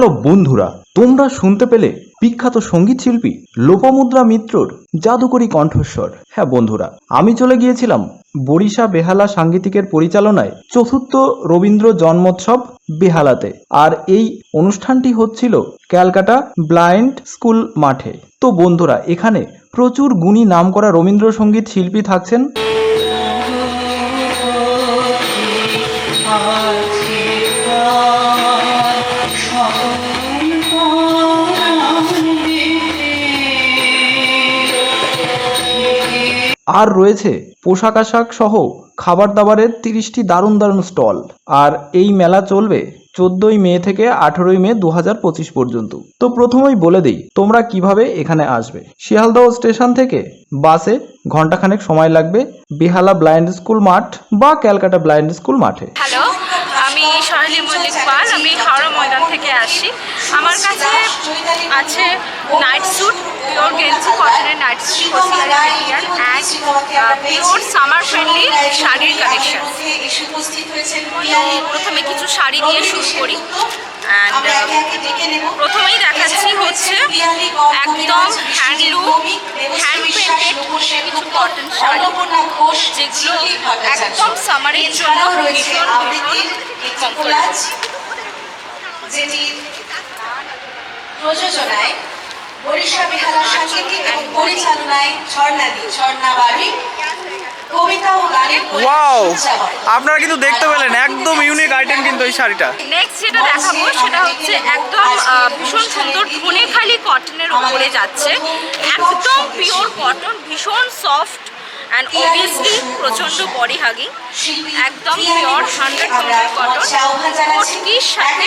Hello বন্ধুরা। তোমরা শুনতে পেলে বিখ্যাত সংগীত শিল্পী লোপামুদ্রা মিত্রর জাদুকরী কণ্ঠস্বর। হ্যাঁ বন্ধুরা, আমি চলে গিয়েছিলাম বরিশা বেহালা সাংগীতিকের পরিচালনায় চতুর্থ রবীন্দ্র জন্মোৎসব বেহালাতে। আর এই অনুষ্ঠানটি হচ্ছিল ক্যালকাটা ব্লাইন্ড স্কুল মাঠে। তো বন্ধুরা, এখানে প্রচুর গুণী নামকরা রবীন্দ্রসঙ্গীত শিল্পী থাকছেন। আর রয়েছে পোশাক আশাক সহ খাবার দাবারের তিরিশটি দারুণ দারুণ স্টল। আর এই মেলা চলবে চোদ্দই মে থেকে আঠেরোই মে দু পর্যন্ত। তো প্রথমেই বলে দিই, তোমরা কীভাবে এখানে আসবে? শিয়ালদহ স্টেশন থেকে বাসে ঘন্টাখানেক সময় লাগবে বেহালা ব্লাইন্ড স্কুল মাঠ বা ক্যালকাটা ব্লাইন্ড স্কুল মাঠে। আমি সহেলি মল্লিক পাল, আমি হাওড়া ময়দান থেকে আসি আমার কাছে আছে নাইট স্যুট, পিওর গেঞ্জি night and pure summer friendly শাড়ির কালেকশন প্রথমে কিছু শাড়ি দিয়ে শুরু করি প্রথমেই দেখাচ্ছি হচ্ছে একদম হ্যান্ডলুম হ্যান্ড পেন্টেড কিছু কটন শাড়ি যেগুলো একদম সামারের জন্য ভীষণ ভীষণ যেটি প্রযোজনায় বরিশা বেহালা সাংস্কৃতিক এবং পরিচালনায় ঝর্ণাদি ঝর্ণা বাড়ি। কবিতা ও গানের বই ওয়াও। আপনারা কিন্তু দেখতে পেলেন একদম ইউনিক আইটেম কিন্তু এই শাড়িটা। নেক্সট যেটা দেখাবো সেটা হচ্ছে একদম আহ, ভীষণ সুন্দর ধনেখালি কটনের উপরে যাচ্ছে। একদম পিওর কটন ভীষণ সফট অ্যান্ড অবভিয়াসলি প্রচণ্ড বডি হাগিং একদম পিওর হান্ড্রেড পার্সেন্ট কটন কটকির সাথে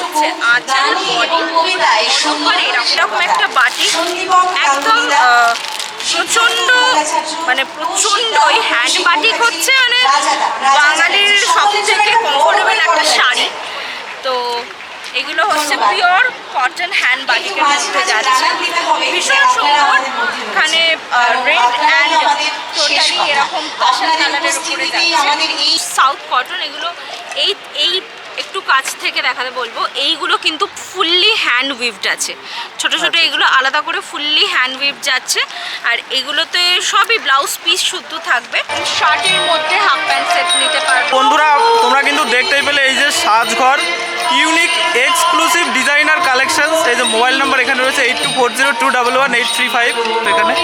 হচ্ছে আঁচল বডি। করে এরকম একটা বাটি। একদম প্রচণ্ড মানে প্রচণ্ড ওই হ্যান্ড বাটিক হচ্ছে মানে বাঙালির সব থেকে কমফোর্টেবল একটা শাড়ি। তো এগুলো হচ্ছে পিওর কটন হ্যান্ড বাটিকের মধ্যে যাচ্ছে। ভীষণ সুন্দর এখানে রেড অ্যান্ড টোটালি এরকম পাশাল কালারের উপরে যাচ্ছে। সাউথ কটন এগুলো এই এই একটু কাছ থেকে দেখাতে বলব এইগুলো কিন্তু ফুললি হ্যান্ড উইভড আছে। ছোট ছোট এগুলো আলাদা করে ফুললি হ্যান্ড উইভ যাচ্ছে। আর এগুলোতে সবই ব্লাউজ পিস শুদ্ধ থাকবে। শার্টের মধ্যে হাফ প্যান্ট সেট নিতে পারবে। বন্ধুরা তোমরা কিন্তু দেখতেই পেলে এই যে Sajghar. Unique exclusive designer collection এই যে মোবাইল নাম্বার এখানে রয়েছে eight two four zero two double one eight three five এখানে।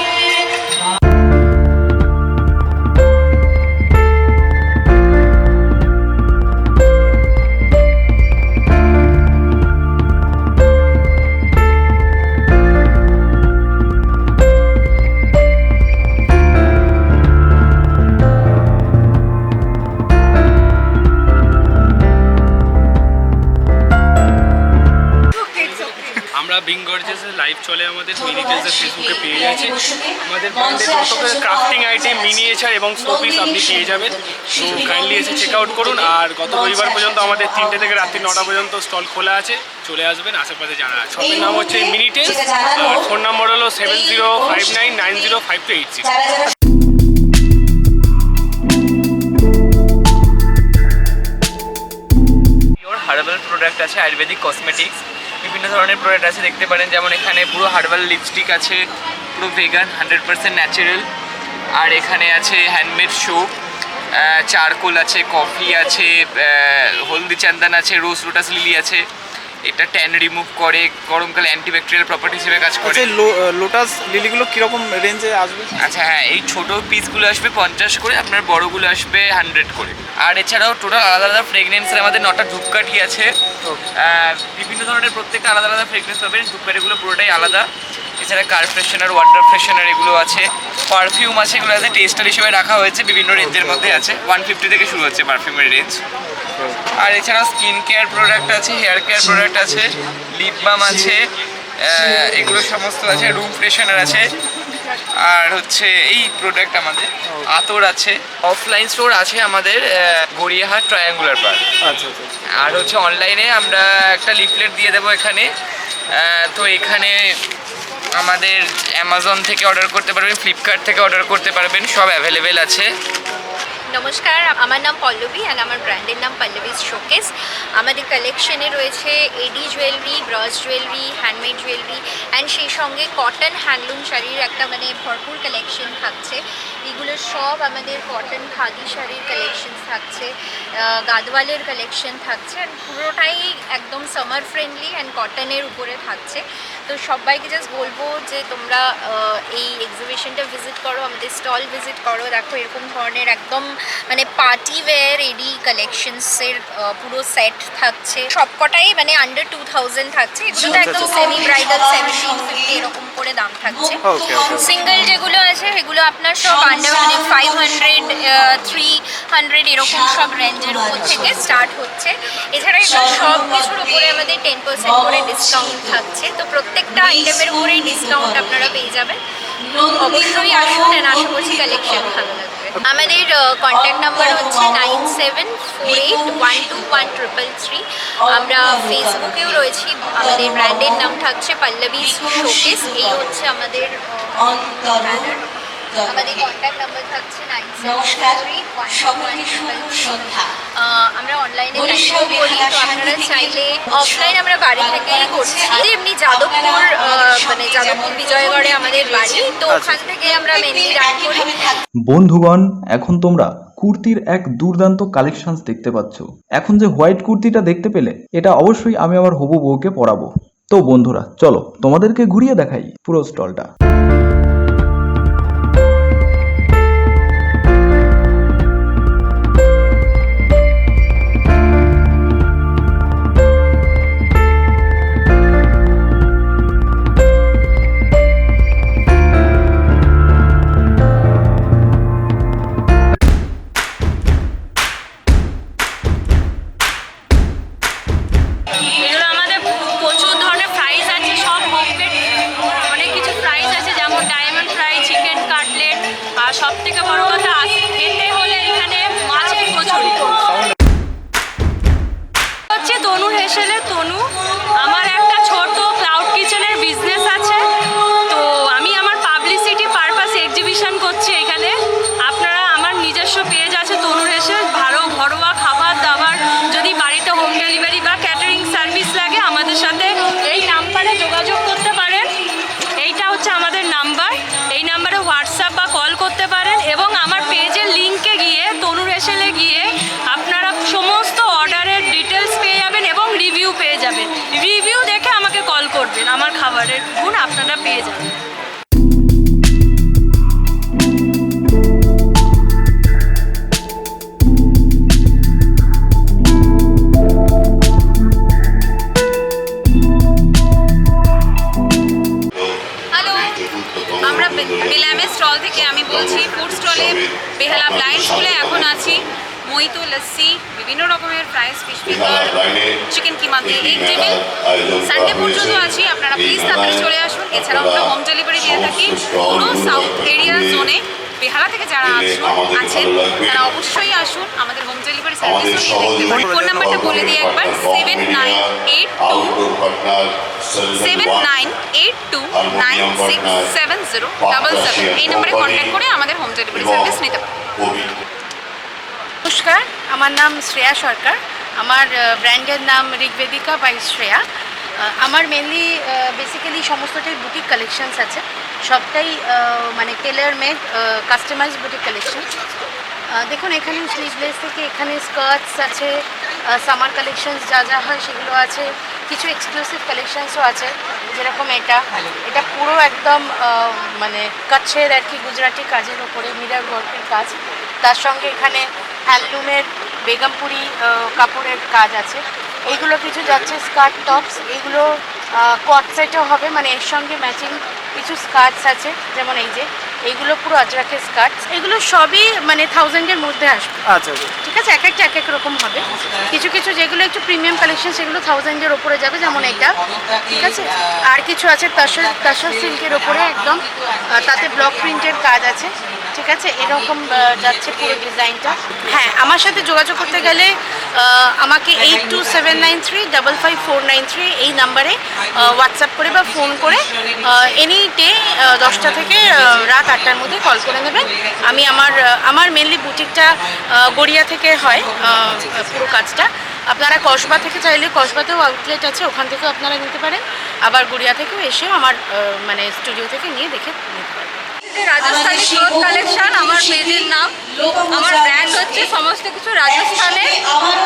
চলে আমাদের মিনি মিনিটেসের ফেসবুকে পেয়ে যাচ্ছে আমাদের ব্র্যান্ডে যত ক্রাফটিং আইটেম মিনিয়েচার এবং শোপিস আপনি পেয়ে যাবেন। তো কাইন্ডলি এসে চেক আউট করুন। আর গত রবিবার পর্যন্ত আমাদের তিনটে থেকে রাত্রি নটা পর্যন্ত স্টল খোলা আছে। চলে আসবেন, আশেপাশে জানা আছে। শপের নাম হচ্ছে মিনিটেস আর ফোন নম্বর হলো seven zero five nine nine zero five two eight six herbal product আছে আয়ুর্বেদিক কসমেটিক্স বিভিন্ন ধরনের প্রোডাক্ট আছে, দেখতে পারেন। যেমন এখানে পুরো হার্বাল লিপস্টিক আছে, পুরো ভেগান হান্ড্রেড পারসেন্ট ন্যাচারাল আর এখানে আছে হ্যান্ডমেড সোপ চারকোল আছে কফি আছে হলদি চান্দান আছে রোজ লোটাস লিলি আছে। এটা ট্যান রিমুভ করে গরমকালে অ্যান্টিব্যাকটেরিয়াল প্রপার্টি হিসেবে কাজ করে। লোটাস লিলিগুলো কীরকম রেঞ্জে আসবে? আচ্ছা হ্যাঁ এই ছোট পিসগুলো আসবে পঞ্চাশ করে আপনার বড়গুলো আসবে হান্ড্রেড করে। আর এছাড়াও টোটাল আলাদা আলাদা ফ্রেগনেন্সের আমাদের নটা ধূপকাঠি আছে। বিভিন্ন ধরনের প্রত্যেকটা আলাদা আলাদা ফ্রেগনেন্স পাবেন ধূপকাঠিগুলো পুরোটাই আলাদা। এছাড়া কার ফ্রেশনার ওয়াটার ফ্রেশনার এগুলো আছে। পারফিউম আছে এগুলো আছে টেস্টার হিসেবে রাখা হয়েছে বিভিন্ন রেঞ্জের মধ্যে আছে। ওয়ান ফিফটি থেকে শুরু হচ্ছে পারফিউমের রেঞ্জ আর এছাড়াও স্কিন কেয়ার প্রোডাক্ট আছে হেয়ার কেয়ার প্রোডাক্ট আছে লিপ বাম আছে এগুলো সমস্ত আছে রুম ফ্রেশনার আছে। আর হচ্ছে এই প্রোডাক্ট আমাদের আতর আছে অফলাইন স্টোর আছে আমাদের গড়িয়াহাট ট্রায়াঙ্গুলার পার্ক আচ্ছা আচ্ছা আর হচ্ছে অনলাইনে আমরা একটা লিফলেট দিয়ে দেবো এখানে। তো এখানে আমাদের অ্যামাজন থেকে অর্ডার করতে পারবেন ফ্লিপকার্ট থেকে অর্ডার করতে পারবেন সব অ্যাভেলেবেল আছে। নমস্কার, আমার নাম পল্লবী অ্যান্ড আমার ব্র্যান্ডের নাম পল্লবীজ শোকেস। আমাদের কালেকশনে রয়েছে AD jewellery brooch jewellery handmade jewellery and সেই সঙ্গে কটন হ্যান্ডলুম শাড়ির একটা মানে ভরপুর কালেকশন থাকছে। এগুলো সব আমাদের কটন খাদি শাড়ির কালেকশন থাকছে গাদওয়ালের কালেকশন থাকছে অ্যান্ড পুরোটাই একদম সামার ফ্রেন্ডলি অ্যান্ড কটনের উপরে থাকছে। তো সবাইকে জাস্ট বলব যে তোমরা এই এক্সিবিশনটা ভিজিট করো, আমাদের স্টল ভিজিট করো। দেখো এরকম ধরনের একদম মানে পার্টি ওয়্যার এডি কালেকশনসের পুরো সেট থাকছে। সবকটাই মানে আন্ডার টু থাউজেন্ড থাকছে। এগুলো তো একদম সেমি ব্রাইডাল সেভেন্টিন ফিফটি এরকম করে দাম থাকছে. সিঙ্গেল যেগুলো আছে সেগুলো আপনার সব আন্ডার মানে ফাইভ হান্ড্রেড থ্রি হান্ড্রেড এরকম সব রেঞ্জের উপর থেকে স্টার্ট হচ্ছে। এছাড়া সব কিছুর উপরে আমাদের টেন পার্সেন্ট করে ডিসকাউন্ট থাকছে। তো প্রত্যেকটা আইটেমের উপরেই ডিসকাউন্ট আপনারা পেয়ে যাবেন। অবশ্যই আসুন আশা করছি কালেকশন ভালো লাগবে। আমাদের কন্ট্যাক্ট নাম্বার হচ্ছে nine seven four eight one two one triple three আমরা ফেসবুকেও রয়েছি আমাদের ব্র্যান্ডের নাম থাকছে পল্লবী শোকেস এই হচ্ছে আমাদের আমাদের কন্ট্যাক্ট নাম্বার থাকছে নাইন আমরা অনলাইনে করি তো আপনারা চাইলে অফলাইন আমরা বাড়ি থেকেই করছি। এমনি যাদবপুর যাদবপুর বিজয়গড়ে আমাদের বাড়ি তো ওখান থেকে আমরা মেনলি রান করি। বন্ধুগণ এখন তোমরা কুর্তির এক দুর্দান্ত কালেকশন দেখতে পাচ্ছ। এখন যে হোয়াইট কুর্তিটা দেখতে পেলে এটা অবশ্যই আমি আমার হবু বউকে পরাবো। তো বন্ধুরা চলো তোমাদেরকে ঘুরিয়ে দেখাই পুরো স্টলটা মইতো লস্যি বিভিন্ন রকমের fries fish finger chicken keema দিয়ে এগ টেবিল সানডে পর্যন্ত আছি আপনারা প্লিজ তাড়াতাড়ি চলে আসুন। এছাড়াও আমরা হোম ডেলিভারি দিয়ে থাকি। পুরো সাউথ এরিয়া জোনে বেহালা থেকে যারা আসুন আছেন তারা অবশ্যই আসুন। আমাদের হোম ডেলিভারি সার্ভিসও নিয়ে দেখতে ফোন নাম্বারটা বলে দিই একবার seven nine eight two seven nine eight two nine six seven zero double seven এই নম্বরে কন্ট্যাক্ট করে আমাদের হোম ডেলিভারি সার্ভিস নিতে পারেন। নমস্কার, আমার নাম শ্রেয়া সরকার। আমার ব্র্যান্ডের নাম ঋগ্বেদিকা বাই শ্রেয়া। আমার মেনলি বেসিক্যালি সমস্তটাই বুটিক কালেকশানস আছে। সবটাই মানে tailor made customise boutique collections দেখুন, এখানে স্লিভলেস থেকে এখানে স্কার্টস আছে সামার কালেকশানস যা যা হয় সেগুলো আছে। কিছু এক্সক্লুসিভ কালেকশনসও আছে যেরকম এটা। এটা পুরো একদম মানে কচ্ছের আর কি গুজরাটি কাজের ওপরে মিরার ওয়ার্কের কাজ। তার সঙ্গে এখানে হ্যান্ডলুমের বেগমপুরি কাপড়ের কাজ আছে। এইগুলো কিছু যাচ্ছে স্কার্ট টপস। এইগুলো কট সেটও হবে মানে এর সঙ্গে ম্যাচিং কিছু স্কার্টস আছে যেমন এই যে। এইগুলো পুরো আজরাকের স্কার্টস এগুলো সবই মানে থাউজেন্ডের মধ্যে আসবে। আচ্ছা আচ্ছা। ঠিক আছে? এক একটা এক এক রকম হবে। কিছু কিছু যেগুলো একটু প্রিমিয়াম কালেকশন সেগুলো থাউজেন্ডের ওপরে যাবে যেমন এটা। ঠিক আছে? আর কিছু আছে তাসর তাসর সিল্কের ওপরে একদম। তাতে ব্লক প্রিন্টের কাজ আছে। ঠিক আছে? এরকম যাচ্ছে পুরো ডিজাইনটা। হ্যাঁ আমার সাথে যোগাযোগ করতে গেলে আমাকে eight two seven nine three double five four nine three এই নাম্বারে হোয়াটসঅ্যাপ করে বা ফোন করে এনি ডে দশটা থেকে রাত আটটার মধ্যে কল করে নেবেন। আমি আমার আমার মেনলি বুটিকটা গড়িয়া থেকে হয় পুরো কাজটা। আপনারা কসবা থেকে চাইলে কসবাতেও আউটলেট আছে ওখান থেকেও আপনারা নিতে পারেন। আবার গড়িয়া থেকেও এসেও আমার মানে স্টুডিও থেকে নিয়ে দেখে নিতে পারেন রাজস্থানি ক্লোথ কালেকশন আমার পেজের নাম আমার ব্র্যান্ড হচ্ছে সমস্ত কিছু রাজস্থানে।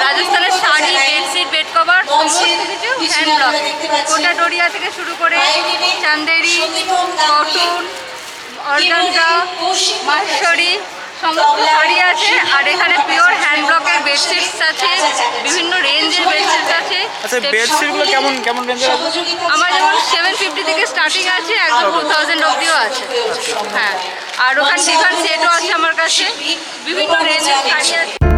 রাজস্থানের শাড়ি বেডশিট বেড কভার সমস্ত কিছু হ্যান্ড ব্লক কোটা ডোরিয়া থেকে শুরু করে চান্দেরি কটন অর্গানজা মাহেশ্বরী সমস্ত শাড়ি আছে। আর এখানে পিওর হ্যান্ড ব্লকের বেডশিটস আছে বিভিন্ন রেঞ্জের বেডশিটস আছে। আচ্ছা বেডশিটগুলো কেমন কেমন রেঞ্জের আছে? আমার যেমন সেভেন ফিফটি থেকে স্টার্টিং আছে একদম টু থাউজেন্ড অব্দিও আছে। হ্যাঁ। আর ওখানে ডিফারেন্ট সেটও আছে আমার কাছে। বিভিন্ন রেঞ্জের শাড়ি আছে।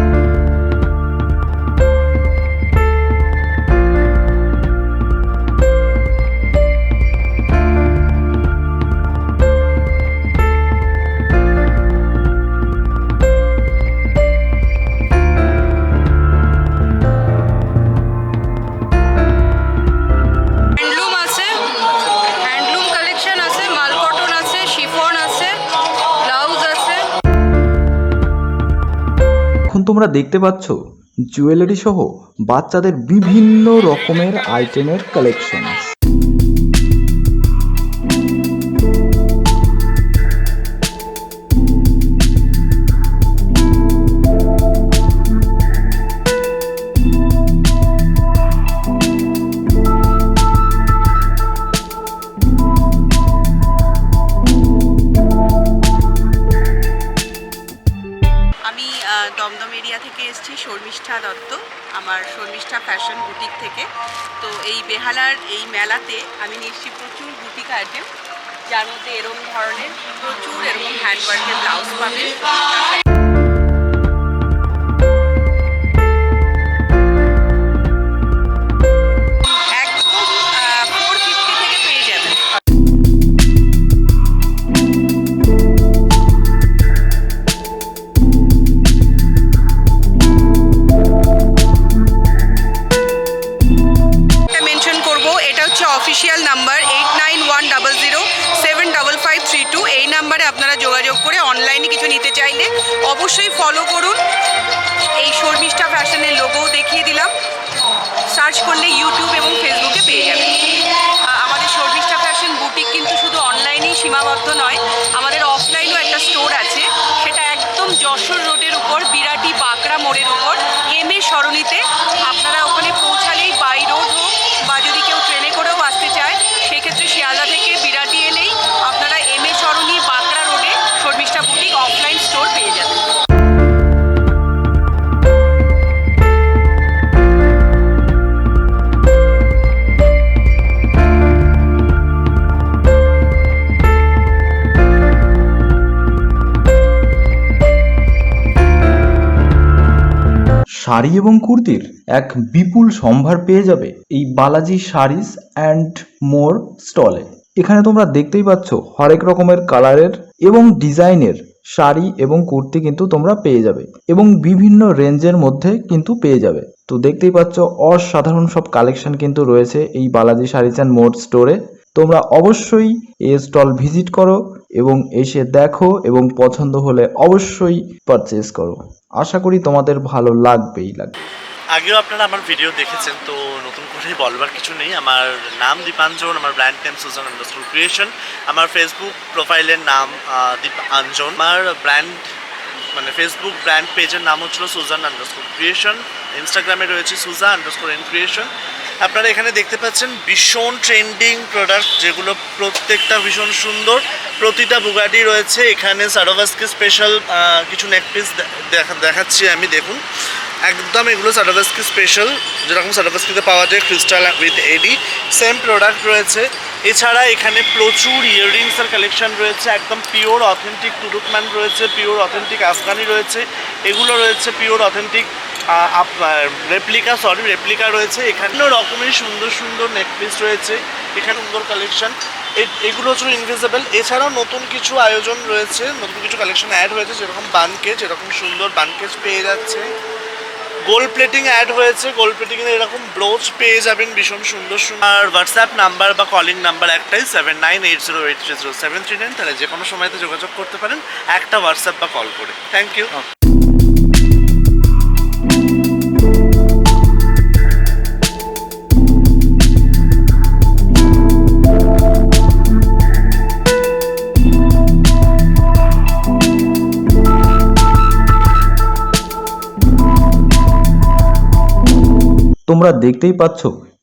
তোমরা দেখতে পাচ্ছ জুয়েলারি সহ বাচ্চাদের বিভিন্ন রকমের আইটেমের কালেকশন শর্মিষ্ঠা দত্ত, আমার শর্মিষ্ঠা ফ্যাশন বুটিক থেকে। তো এই বেহালার এই মেলাতে আমি নিশ্চয়ই প্রচুর বুটিক আইটেম যার মধ্যে এরকম ধরনের প্রচুর এরকম হ্যান্ডওয়ার্কের ব্লাউজ পাবেন official number eight nine one double zero seven double five three two এই নাম্বারে আপনারা যোগাযোগ করে অনলাইনে কিছু নিতে চাইলে অবশ্যই ফলো করুন। এই শর্মিষ্ঠা ফ্যাশনের লোগোও দেখিয়ে দিলাম। সার্চ করলে ইউটিউব এবং ফেসবুকে পেয়ে যাবেন। আমাদের শর্মিষ্ঠা ফ্যাশন বুটিক কিন্তু শুধু অনলাইনেই সীমাবদ্ধ নয়, আমাদের অফলাইনও একটা স্টোর আছে। সেটা একদম যশোর রোডের উপর, বিরাটি বাঁকড়া মোড়ের উপর। এম এ সরণিতে আপনারা শর্মিষ্ঠা বুটিক অফলাইন স্টোর পেয়ে যাবেন শাড়ি এবং কুর্তির এক বিপুল সম্ভার পেয়ে যাবে এই বালাজি শাড়িস অ্যান্ড মোর স্টলে। এখানে তোমরা দেখতেই পাচ্ছ হরেক রকমের কালারের এবং ডিজাইনের শাড়ি এবং কুর্তি কিন্তু তোমরা পেয়ে যাবে এবং বিভিন্ন রেঞ্জের মধ্যে কিন্তু পেয়ে যাবে। তো দেখতেই পাচ্ছ অসাধারণ সব কালেকশন কিন্তু রয়েছে এই বালাজি শাড়িস অ্যান্ড মোর স্টোরে। তোমরা অবশ্যই এই স্টল ভিজিট করো এবং এসে দেখো এবং পছন্দ হলে অবশ্যই পারচেস করো। আশা করি তোমাদের ভালো লাগবেই লাগবে। আগেও আপনারা আমার ভিডিও দেখেছেন, তো নতুন করে বলবার কিছু নেই। আমার নাম দীপাঞ্জন, আমার brand name Sujan underscore creation আমার ফেসবুক প্রোফাইলের নাম দীপাঞ্জন। আমার ব্র্যান্ড মানে ফেসবুক ব্র্যান্ড পেজের নাম হচ্ছিল সুজান আন্ডারস্কোর ক্রিয়েশন ইনস্টাগ্রামে রয়েছে সুজা আন্ডারস্কোর এন ক্রিয়েশন আপনারা এখানে দেখতে পাচ্ছেন ভীষণ ট্রেন্ডিং প্রোডাক্ট যেগুলো প্রত্যেকটা ভীষণ সুন্দর। প্রতিটা বুগাটি রয়েছে। এখানে সারোভাসকে স্পেশাল কিছু নেকপিস দেখা, দেখাচ্ছি আমি, দেখুন। একদম এগুলো সারোভাসকি স্পেশাল যেরকম সারোভাসকিতে পাওয়া যায় crystal with AD same product রয়েছে। এছাড়া এখানে প্রচুর ইয়াররিংসের কালেকশন রয়েছে, একদম পিওর অথেন্টিক তুরুকম্যান রয়েছে পিওর অথেন্টিক আফগানি রয়েছে, এগুলো রয়েছে pure authentic replica sorry replica রয়েছে। এখানে রকমের সুন্দর সুন্দর নেকপিস রয়েছে, এখানে সুন্দর কালেকশন এগুলো হচ্ছে ইনভিজিবল এছাড়াও নতুন কিছু আয়োজন রয়েছে, নতুন কিছু কালেকশন অ্যাড হয়েছে, যেরকম বানকেজ এরকম সুন্দর বানকেজ পেয়ে যাচ্ছে। গোল্ড প্লেটিং অ্যাড হয়েছে গোল্ড প্লেটিং এর এরকম ব্রোচ পেয়ে যাবেন ভীষণ সুন্দর সুন্দর আর হোয়াটসঅ্যাপ নাম্বার বা কলিং নাম্বার একটাই seven nine eight zero eight three zero seven three nine তাহলে যে কোনো সময়তে যোগাযোগ করতে পারেন, একটা হোয়াটসঅ্যাপ বা কল করে। থ্যাংক ইউ তোমরা দেখতেই পাচ্ছ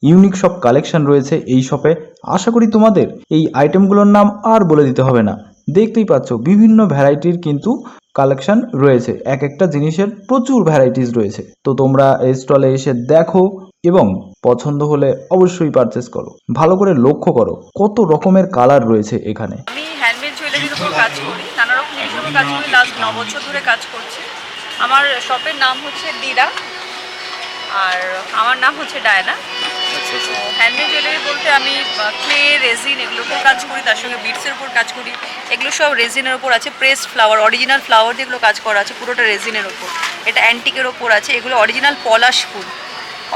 ইউনিক সব কালেকশন রয়েছে এই শপে আশা করি তোমাদের এই আইটেমগুলোর নাম আর বলে দিতে হবে না। দেখতেই পাচ্ছ, বিভিন্ন ভ্যারাইটির কিন্তু কালেকশন রয়েছে। এক একটা জিনিসের প্রচুর ভ্যারাইটিস রয়েছে। তো তোমরা এই স্টলে এসে দেখো এবং পছন্দ হলে অবশ্যই পারচেস করো। ভালো করে লক্ষ্য করো, কত রকমের কালার রয়েছে এখানে। আমি হ্যান্ডমেড জুয়েলারির উপর কাজ করি। নানা কাজ করি। লাস্ট ন বছর ধরে কাজ করছি। আমার শপের নাম হচ্ছে দিরা আর আমার নাম হচ্ছে ডায়না। হ্যান্ডমেড জুয়েলারি বলতে আমি ক্লে রেজিন এগুলোর উপর কাজ করি তার সঙ্গে বিটসের উপর কাজ করি। এগুলো সব রেজিনের উপর আছে প্রেস ফ্লাওয়ার অরিজিনাল ফ্লাওয়ার দিয়ে এগুলো কাজ করা আছে পুরোটা রেজিনের উপর। এটা অ্যান্টিকের ওপর আছে এগুলো অরিজিনাল পলাশ ফুল।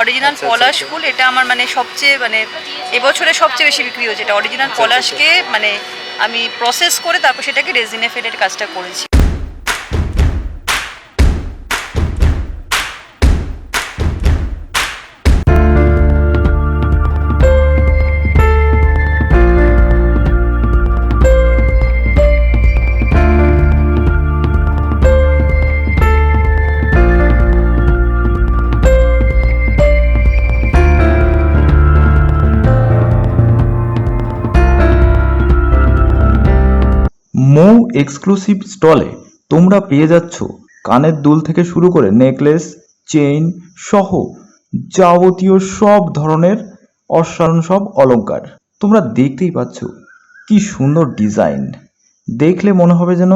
অরিজিনাল পলাশ ফুল এটা আমার মানে সবচেয়ে মানে এবছরে সবচেয়ে বেশি বিক্রি হয়েছে। এটা অরিজিনাল পলাশকে মানে আমি প্রসেস করে তারপর সেটাকে রেজিনে ফেলের কাজটা করেছি। এক্সক্লুসিভ স্টলে তোমরা পেয়ে যাচ্ছ কানের দুল থেকে শুরু করে নেকলেস চেইন সহ যাবতীয় সব ধরনের অসাধারণ সব অলংকার। তোমরা দেখতেই পাচ্ছ কি সুন্দর ডিজাইন দেখলে মনে হবে যেন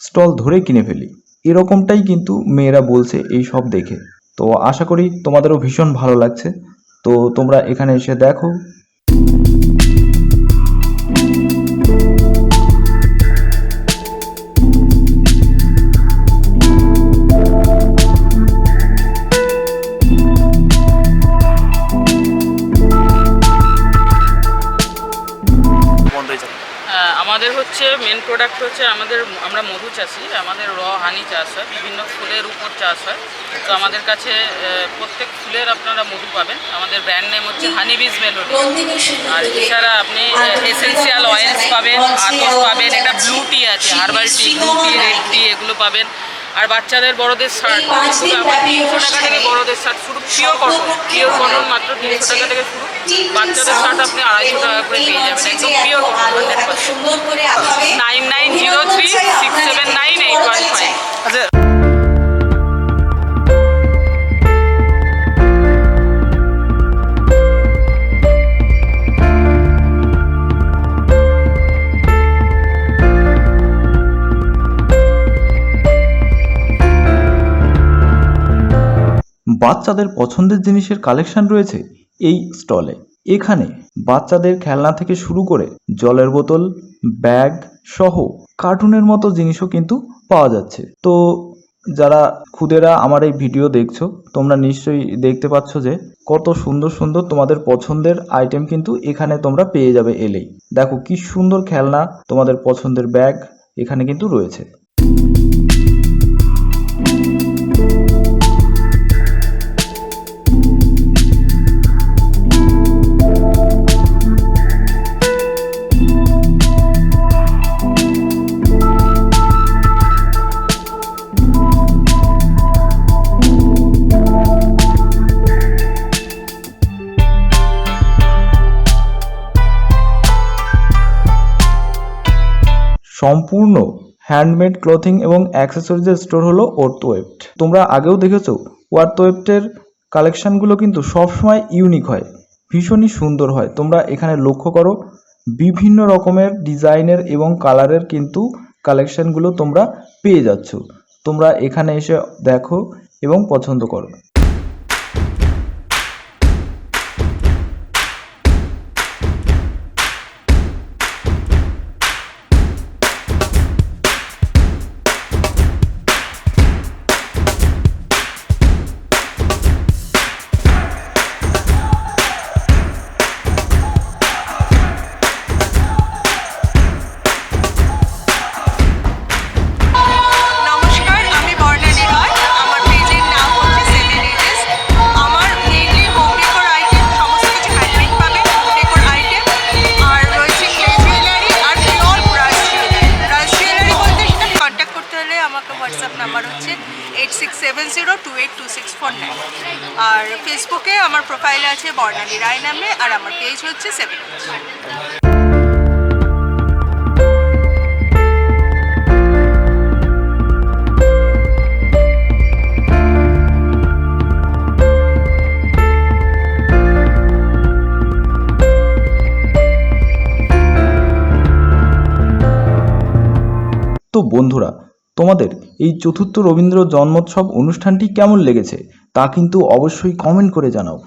স্টল ধরে কিনে ফেলি। এরকমটাই কিন্তু মেয়েরা বলছে এই সব দেখে। তো আশা করি তোমাদেরও ভীষণ ভালো লাগছে। তো তোমরা এখানে এসে দেখো মেন প্রোডাক্ট হচ্ছে আমাদের আমরা মধু চাষি, আমাদের র হানি চাষ হয়, বিভিন্ন ফুলের উপর চাষ হয়। তো আমাদের কাছে প্রত্যেক ফুলের আপনারা মধু পাবেন। আমাদের ব্র্যান্ড নেম হচ্ছে হানি বিজ মেলোডি আর এছাড়া আপনি এসেন্সিয়াল অয়েলস পাবেন আতর পাবেন এটা ব্লু টি আছে herbal tea blue tea red tea এগুলো পাবেন। আর বাচ্চাদের বড়দের শার্ট তিনশো টাকা থেকে বড়দের শার্ট শুরু পিওর কটন পিওর কটন মাত্র তিনশো টাকা থেকে শুরু। বাচ্চাদের শার্ট আপনি আড়াইশো টাকা করে পেয়ে যাবেন। একদম pure cotton nine nine zero three six seven nine eight one five আচ্ছা বাচ্চাদের পছন্দের জিনিসের কালেকশন রয়েছে এই স্টলে এখানে বাচ্চাদের খেলনা থেকে শুরু করে জলের বোতল ব্যাগ সহ কার্টুনের মতো জিনিসও কিন্তু পাওয়া যাচ্ছে। তো যারা খুদেরা আমার এই ভিডিও দেখছ, তোমরা নিশ্চয়ই দেখতে পাচ্ছ যে কত সুন্দর সুন্দর তোমাদের পছন্দের আইটেম কিন্তু এখানে তোমরা পেয়ে যাবে এলেই। দেখো কি সুন্দর খেলনা তোমাদের পছন্দের ব্যাগ এখানে কিন্তু রয়েছে। সম্পূর্ণ হ্যান্ডমেড ক্লথিং এবং অ্যাক্সেসরিজের স্টোর হলো ওয়ার্থওয়েপ্ট তোমরা আগেও দেখেছ ওয়ার্থওয়েপ্টের কালেকশনগুলো কিন্তু সবসময় ইউনিক হয়, ভীষণই সুন্দর হয়। তোমরা এখানে লক্ষ্য করো, বিভিন্ন রকমের ডিজাইনের এবং কালারের কিন্তু কালেকশনগুলো তোমরা পেয়ে যাচ্ছ। তোমরা এখানে এসে দেখো এবং পছন্দ করো। Triple zero two eight two six four nine আর ফেসবুকে আমার প্রোফাইল আছে বর্ণালী রায় নামে, আর আমার পেজ হচ্ছে সেভেন তো বন্ধুরা তোমাদের এই চতুর্থ রবীন্দ্র জন্মোৎসব অনুষ্ঠানটি কেমন লেগেছে তা কিন্তু অবশ্যই কমেন্ট করে জানাও।